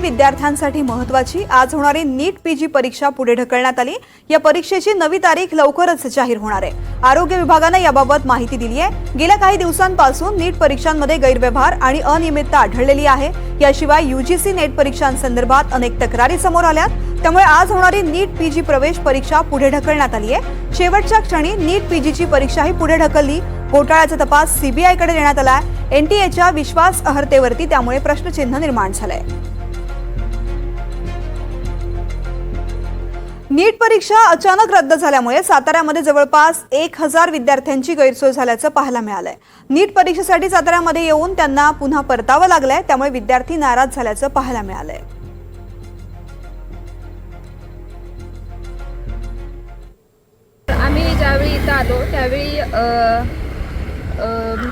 विद्यार्थ्यांसाठी महत्वाची. आज होणारी नीट पीजी परीक्षा पुढे ढकलण्यात आली. या परीक्षेची नवी तारीख लवकरच जाहीर होणार आहे. आरोग्य विभागानं याबाबत माहिती दिली आहे. गेल्या काही दिवसांपासून नीट परीक्षांमध्ये गैरव्यवहार आणि अनियमितता आढळलेली आहे. याशिवाय युजीसी नेट परीक्षांसंदर्भात अनेक तक्रारी समोर आल्यात. त्यामुळे आज होणारी नीट पीजी प्रवेश परीक्षा पुढे ढकलण्यात आली आहे. शेवटच्या क्षणी नीट पीजीची परीक्षाही पुढे ढकलली. घोटाळ्याचा तपास सीबीआयकडे देण्यात आलाय. एनटीएच्या विश्वास अहर्तेवरती त्यामुळे प्रश्नचिन्ह निर्माण झालंय. नीट परीक्षा अचानक रद्द झाल्यामुळे साताऱ्यामध्ये जवळपास एक हजार विद्यार्थ्यांची गैरसोय झाल्याचं पाहायला मिळालंय. नीट परीक्षेसाठी साताऱ्यामध्ये येऊन त्यांना पुन्हा परतावं लागलंय त्यामुळे विद्यार्थी नाराज झाल्याचं पाहायला मिळालंय. आम्ही ज्यावेळी इथं आलो त्यावेळी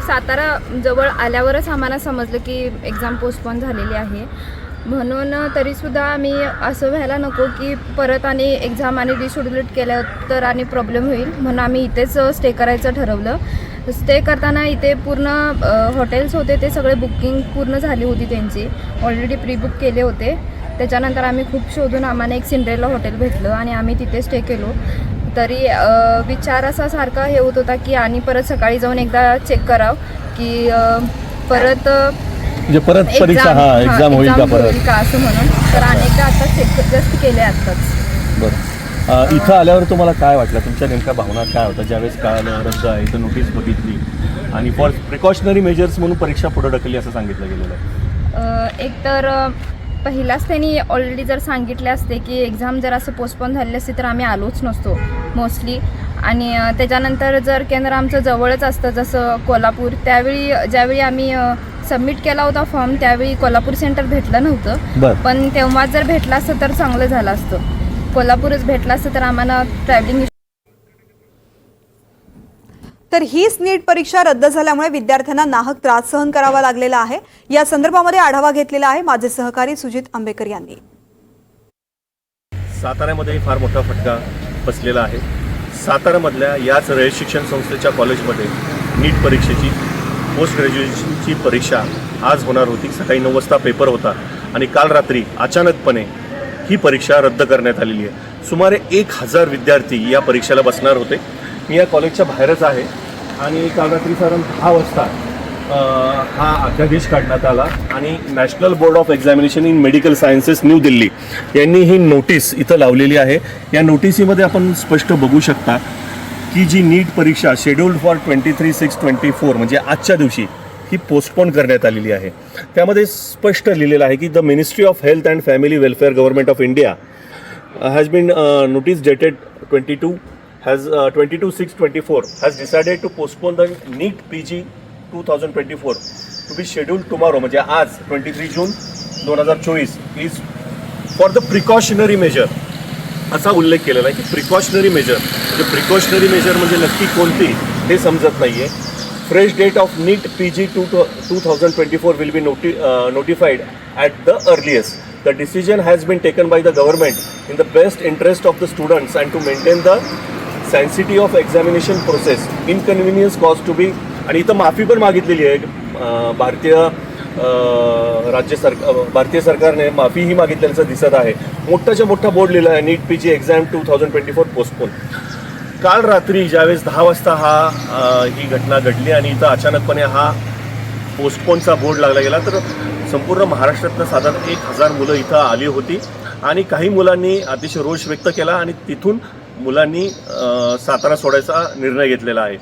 सातारा जवळ आल्यावरच आम्हाला समजलं की एक्झाम पोस्टपोन झालेली आहे. म्हणून तरीसुद्धा आम्ही असं व्हायला नको की परत आणि एक्झाम आणि रिशेड्युलेट केलं तर आणि प्रॉब्लेम होईल. म्हणून आम्ही इथेच स्टे करायचं ठरवलं. स्टे करताना इथे पूर्ण हॉटेल्स होते ते सगळे बुकिंग पूर्ण झाली होती त्यांची. ऑलरेडी प्री बुक केले होते. त्याच्यानंतर आम्ही खूप शोधून आम्हाला एक सिंड्रेला हॉटेल भेटलं आणि आम्ही तिथे स्टे केलो. तरी विचार असा सारखा हे होत होता की आणि परत सकाळी जाऊन एकदा चेक करावं की परत म्हणजे परत परीक्षा हा एक्झाम होईल का परत? का असं म्हणून. तर अनेकदा आता चेक जस्ट केले आत्ताच बरं. अं, इथं आल्यावर तुम्हाला काय वाटलं? तुमच्या नेमक्या भावना काय होत्या? ज्यावेळेस कळालं रद्द आहे इथं नोटीस बघितली. आणि फॉर प्रिकॉशनरी मेजर्स म्हणून परीक्षा पुढे ढकलली असं सांगितलं गेलेलं आहे. अ, एक तर अ, पहिलाच त्यांनी ऑलरेडी जर सांगितले असते की एक्झाम जर असं पोस्टपोन झाले असते तर आम्ही आलोच नसतो मोस्टली आणि अ, त्याच्यानंतर जर केंद्र आमचं जवळच असतं जसं कोल्हापूर त्यावेळी ज्यावेळी आम्ही सबमिट केला होता फॉर्म त्यावेळी कोल्हापूर सेंटर भेटलं नव्हतं. बरं. पण तेव्हा जर भेटलं असतं तर चांगलं झालं असतं. कोल्हापूरच भेटलं असतं तर आम्हाला ट्रॅव्हलिंग तर हीच नीट परीक्षा रद्द झाल्यामुळे विद्यार्थ्यांना नाहक त्रास सहन करावा लागलेला आहे. या संदर्भामध्ये आढावा घेतलेला आहे माझे सहकारी सुजित आंबेकर यांनी. साताऱ्यामध्ये फार मोठा फटका बसलेला आहे. साताऱ्यामधल्या याच रयत शिक्षण संस्थेच्या कॉलेजमध्ये नीट परीक्षेची पोस्ट ग्रॅज्युएशनची परीक्षा आज होणार होती. सकाळी नऊ वाजता पेपर होता. आणि काल रात्री अचानकपणे ही परीक्षा रद्द करण्यात आलेली आहे. सुमारे एक हजार विद्यार्थी या परीक्षेला बसणार होते. मी या कॉलेजच्या बाहेरच आहे. आणि काल रात्री साधारण दहा वाजता हा अध्यादेश काढण्यात आला. आणि national board of examination in medical sciences new Delhi यांनी ही नोटीस इथं लावलेली आहे. या नोटिसीमध्ये आपण स्पष्ट बघू शकता की जी नीट परीक्षा scheduled for twenty three six twenty four म्हणजे आजच्या दिवशी ही पोस्टपोन करण्यात आलेली आहे. त्यामध्ये स्पष्ट लिहिलेलं आहे की the ministry of health and family welfare government of India has been notice dated twenty two has twenty two six twenty four has decided to postpone the NEET P G two thousand twenty four to be schedule tomorrow म्हणजे आज 23 जून दोन हजार चोवीस. Is for the precautionary measure असा उल्लेख केलेला आहे की प्रिकॉशनरी मेजर म्हणजे प्रिकॉशनरी मेजर म्हणजे नक्की कोणती हे समजत नाही आहे fresh date of NEET P G two two thousand twenty four will be noti notified at the earliest the decision has been taken by the government in the best interest of the students and to maintain the sanctity of examination process inconvenience cause to be आणि इथं माफी पण मागितलेली आहे भारतीय राज्य सरकार भारतीय सरकारने माफीही मागितल्याचं दिसत आहे. मोठाच्या मोठा बोर्ड लिहिला आहे. NEET P G exam two thousand twenty four postpone काल रात्री ज्यावेळेस दहा वाजता हा ही घटना घडली आणि इथं अचानकपणे हा पोस्टपोनचा बोर्ड लागला गेला तर संपूर्ण महाराष्ट्रातनं साधारण एक हजार मुलं इथं आली होती आणि काही मुलांनी अतिशय रोष व्यक्त केला आणि तिथून मुलांनी सातारा सोडायचा निर्णय घेतलेला आहे.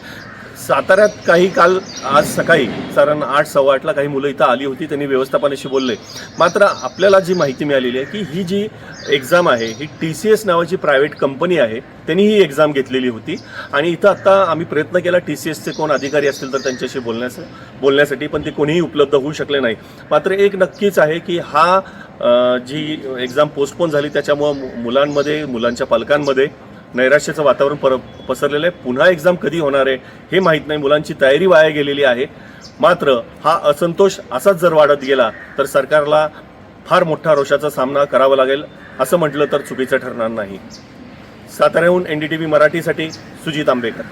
साताऱ्यात काही काल आज सकाळी साधारण आठ सव्वा आठला काही मुलं इथं आली होती त्यांनी व्यवस्थापनाशी बोलले. मात्र आपल्याला जी माहिती मिळालेली आहे की ही जी एक्झाम आहे ही टी सी एस नावाची प्रायव्हेट कंपनी आहे त्यांनी ही एक्झाम घेतलेली होती. आणि इथं आत्ता आम्ही प्रयत्न केला टी सी एसचे कोण अधिकारी असतील तर त्यांच्याशी बोलण्यास बोलण्यासाठी पण ते कोणीही उपलब्ध होऊ शकले नाही. मात्र एक नक्कीच आहे की हा जी एक्झाम पोस्टपोन झाली त्याच्यामुळं मु- मुलांमध्ये मुलांच्या पालकांमध्ये नैराश्याचं वातावरण पर पसरलेलं आहे. पुन्हा एक्झाम कधी होणार आहे हे माहीत नाही. मुलांची तयारी वाया गेलेली आहे. मात्र हा असंतोष असाच जर वाढत गेला तर सरकारला फार मोठा रोषाचा सामना करावा लागेल असं म्हटलं तर चुकीचं ठरणार नाही. साताऱ्याहून एन डी टी व्ही मराठीसाठी सुजित आंबेकर